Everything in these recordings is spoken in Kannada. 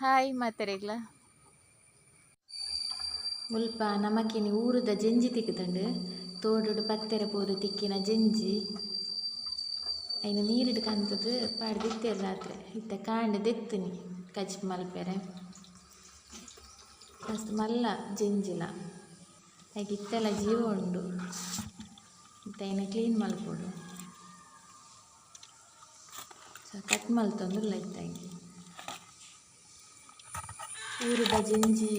ಹಾಯ್ ಮಾತೆರೆಗ್ಲ ಮುಲ್ಪ ನಮಕಿನಿ ಊರುದ ಜೆಂಜಿ ತಿಕ್ಕುತಂಡು. ತೋಡುಡು ಪತ್ತೆರೆ ಪೋದು ತಿಕ್ಕಿನ ಜೆಂಜಿ. ಐನ ನೀರಿಡು ಕಂತದು ಪಾಡು ರಾತ್ರಿ. ಇತ್ತ ಕಾಂಡೆ ದೆತ್ತಿನಿ ಕಚ್ ಮಲ್ಪೆರೆ. ಮಸ್ತ್ ಮಲ್ಲ ಜೆಂಜಿಲ. ಹಾಗೆ ಇತ್ತೆಲ ಜೀವ ಉಂಡು. ಇತ್ತ ಐನ ಕ್ಲೀನ್ ಮಲ್ಪೊಡು. ಸೊ ಕಟ್ ಮಲ್ತೊಂದುಲ್ಲ ಇತ್ತಾಗಿ ಊರುದ ಜೆಂಜಿ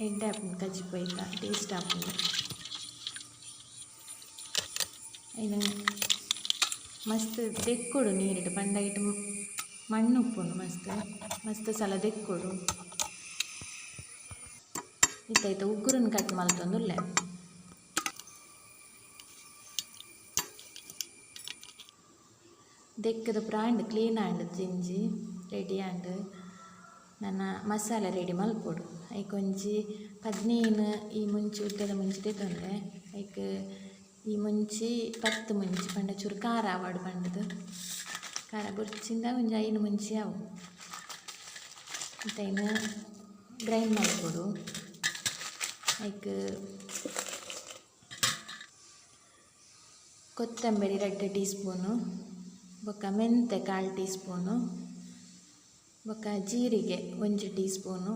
ಎಡ್ಡೆ ಆಪುಂಡು ಕಚ್ಚಿಪೋಯ್ಕ ಟೇಸ್ಟ್ ಆಪುಂಡು ಐನ ಮಸ್ತ್ ದೆಕ್ಕೊಡು ನೀರಿಡು ಪಂಡ ಮಣ್ಣು ಉಪ್ಪುಂಡು ಮಸ್ತ್ ಮಸ್ತ್ ಸಲ ದೆಕ್ಕೊಡು ಇತ್ತ ಐತ ಉಗುರನ್ ಕಟ್ ಮಲ್ತೊಂದುಲ್ಲೆ ದೆಕ್ಕದ ಪ್ರಾಂಡ್ ಕ್ಲೀನ್ ಆಂಡ್ ಜಿಂಜಿ ರೆಡಿ ಆಂಡ್ ನನ್ನ ಮಸಾಲೆ ರೆಡಿ ಮಲ್ಪೊಡು. ಐಕ್ ಒಂಜಿ ಪದ್ನೈನ್ ಈ ಮುಂಚೆ ಉದ್ದದ ಮುಂಚೆ ದೆತೊಂಡ್ರೆ ಐಕ್ ಈ ಮುಂಚಿ ಪತ್ತು ಮುಂಚಿ ಪಂಡ ಚೂರು ಖಾರ ಆವಡ್ ಪಂಡದು. ಖಾರ ಬುರ್ಚಿಂದ ಒಂಜಿ ಐನು ಮುಂಚಿ ಅವು. ಮತ್ತೈನ ಗ್ರೈಂಡ್ ಮಲ್ಪೊಡು. ಐಕ್ ಕೊತ್ತಂಬರಿ ರಡ್ಡ್ ಟೀ ಸ್ಪೂನು ಬೊಕ್ಕ ಮೆಂತೆ ಕಾಲು ಟೀ ಸ್ಪೂನು ಬೊಕ್ಕ ಜೀರಿಗೆ ಒಂಜಿ ಟೀ ಸ್ಪೂನು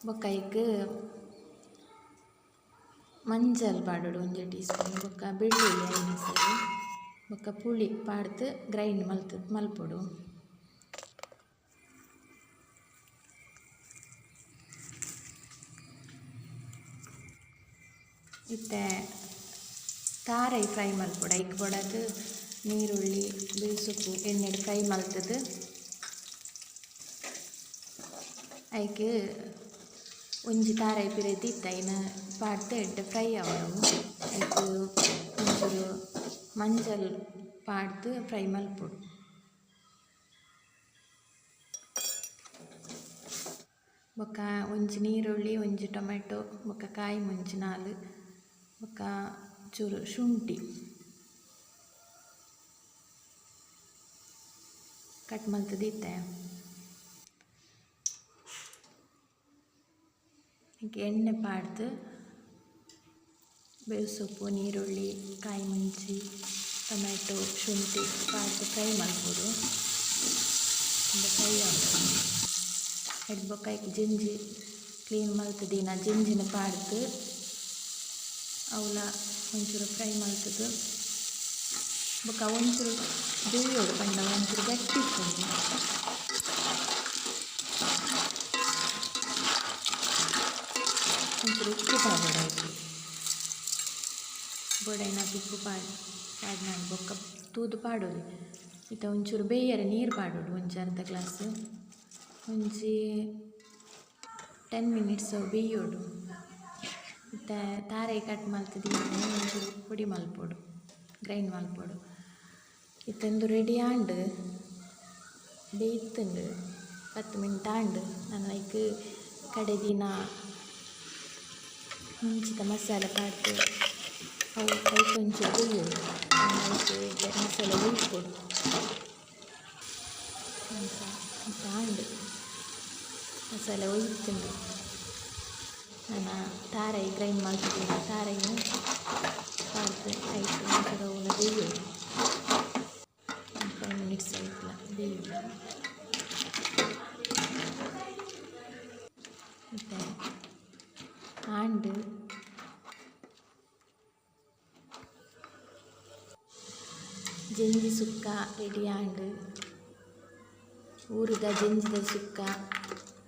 ಬೊಕ್ಕ ಐಕ್ ಮಂಜಲ್ ಪಾಡೋಡು ಒಂಜಿ ಟೀ ಸ್ಪೂನ್ ಬೊಕ್ಕ ಬೆಳ್ಳುಳ್ಳಿ ಐನ ಸರಿ ಬೊಕ್ಕ ಪುಳಿ ಪಾಡ್ದ್ ಗ್ರೈಂಡ್ ಮಲ್ತ್ ಮಲ್ಪೊಡು ಇತ್ತೆ ತಾರೈ ಫ್ರೈ ಮಲ್ಪೊಡು ಐಕ್ ಬೋಡಾದ್ ನೀರುಳ್ಳಿ ಬಿಳ್ಸುಪ್ಪು ಎಣ್ಣೆಡ್ ಫ್ರೈ ಮಲ್ತದ್ ಐಕ್ ಒಂಜಿ ತಾರೈ ಪಿರತ್ ಇತ್ತ ಐನ ಪಾಡ್ದ್ ಎಡ್ಡೆ ಫ್ರೈ ಆವೊಡು ಐಕ್ ಒಂಚೂರು ಮಂಜಲ್ ಪಾಡ್ದ್ ಫ್ರೈ ಮಲ್ಪೊಡು ಬೊಕ್ಕ ಒಂಜಿ ನೀರುಳ್ಳಿ ಒಂಜಿ ಟೊಮೆಟೊ ಬೊಕ್ಕ ಕಾಯಿ ಮುಂಚಿ ನಾಲ್ ಬೊಕ್ಕ ಚೂರು ಶುಂಠಿ ಕಟ್ ಇತ್ತೆ. ಈಗ ಎಣ್ಣೆ ಪಾಡ್ದು ಬೇವ್ಸೊಪ್ಪು ನೀರುಳ್ಳಿ ಕಾಯಿ ಮುಂಚಿ ಟೊಮೆಟೊ ಶುಂಠಿ ಪಾಡ್ದು ಫ್ರೈ ಮಲ್ಪೊಡು ಫ್ರೈ ಆವೊಡು ಎಡ್ದ್ ಜಿಂಜಿ ಕ್ಲೀನ್ ಮಲ್ತದಿನ ಜಿಂಜಿನ ಪಾಡ್ದ್ ಅವಲ ಒಂಚೂರು ಫ್ರೈ ಮಲ್ತದ್ ಬೇಯೋಡು ಪಂಡ ಒಂಚೂರು ಗಟ್ಟಿ ಇಪ್ಪುಂಡು ಒಂಚೂರು ಉಪ್ಪು ಪಾಡೋಡು ಐಕ್ ಬೋಡೈನಾಗ ಉಪ್ಪು ಪಾಡ್ ಪಾಡ್ನಾಗ ಬೊಕ್ಕ ತೂದು ಪಾಡೋಲಿ ಇತ್ತ ಒಂಚೂರು ಬೇಯರೆ ನೀರು ಪಾಡೋಡು ಒಂಜಿ ಅರ್ಧ ಗ್ಲಾಸ್ ಒಂಜಿ ಟೆನ್ ಮಿನಿಟ್ಸ್ ಬೇಯೋಡು ಇತ್ತ ತಾರೆ ಕಟ್ ಮಲ್ತದಿನ ಒಂಚೂರು ಪುಡಿ ಮಲ್ಪೊಡು ಗ್ರೈಂಡ್ ಮಲ್ಪೊಡು ಇತ್ತಂದು ರೆಡಿ ಆಂಡ್ ಬೇಯ್ತುಂಡು ಪತ್ತು ಮಿನಿಟ್ ಆಂಡ್ ನಾನು ಐಕ್ ಕಡೆದಿನ ಮುಂಚಿತ ಮಸಾಲೆ ಪಾಡ್ದ್ ಅವು ಐಕ್ ಒಂಚೂರು ಬೇಯೋಡು ಐಕ್ ಮಸಾಲೆ ಬೇಯ್ಕೊಡು ಆಂಡ್ ಮಸಾಲೆ ಒಯ್ತುಂಡು ನಾನು ತಾರೈ ಗ್ರೈಂಡ್ ಮಲ್ತಿದ್ದೀನಿ ತಾರೈನ ಪಾಡ್ದ್ ಐಕ್ ಒಂಚೂರು ಅವಲ ಬೇಯೋಡು ಬೇಯೋಡು ಆಂಡ್ ಜೆಂಜಿ ಸುಕ್ಕ ರೆಡಿ ಆಂಡ್ ಊರುದ ಜಂಜಿದ ಸುಕ್ಕ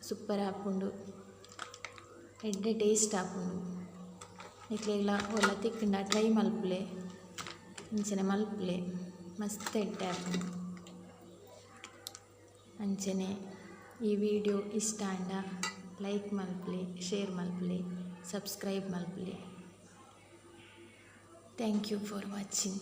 ಸೂಪರ್ ಆಪುಂಡು ಎಡ್ಡೆ ಟೇಸ್ಟ್ ಆಪುಂಡು ಇಟ್ಲೆಲ್ಲ ಒಲ್ಲ ತಿಕ್ಕುಂಡ ಟ್ರೈ ಮಲ್ಪುಲೆ ಇಂಚಿನ ಮಲ್ಪುಲೆ, ಮಸ್ತ್ ಎಡ್ಡೆ ಆಪುಂಡು ಅಂಚನೆ. ಈ ವಿಡಿಯೋ ಇಷ್ಟ ಅಂಡ ಲೈಕ್ ಮಲ್ಪಲಿ, ಶೇರ್ ಮಲ್ಪಲಿ, subscribe ಮಲ್ಪಲಿ. Thank you for watching.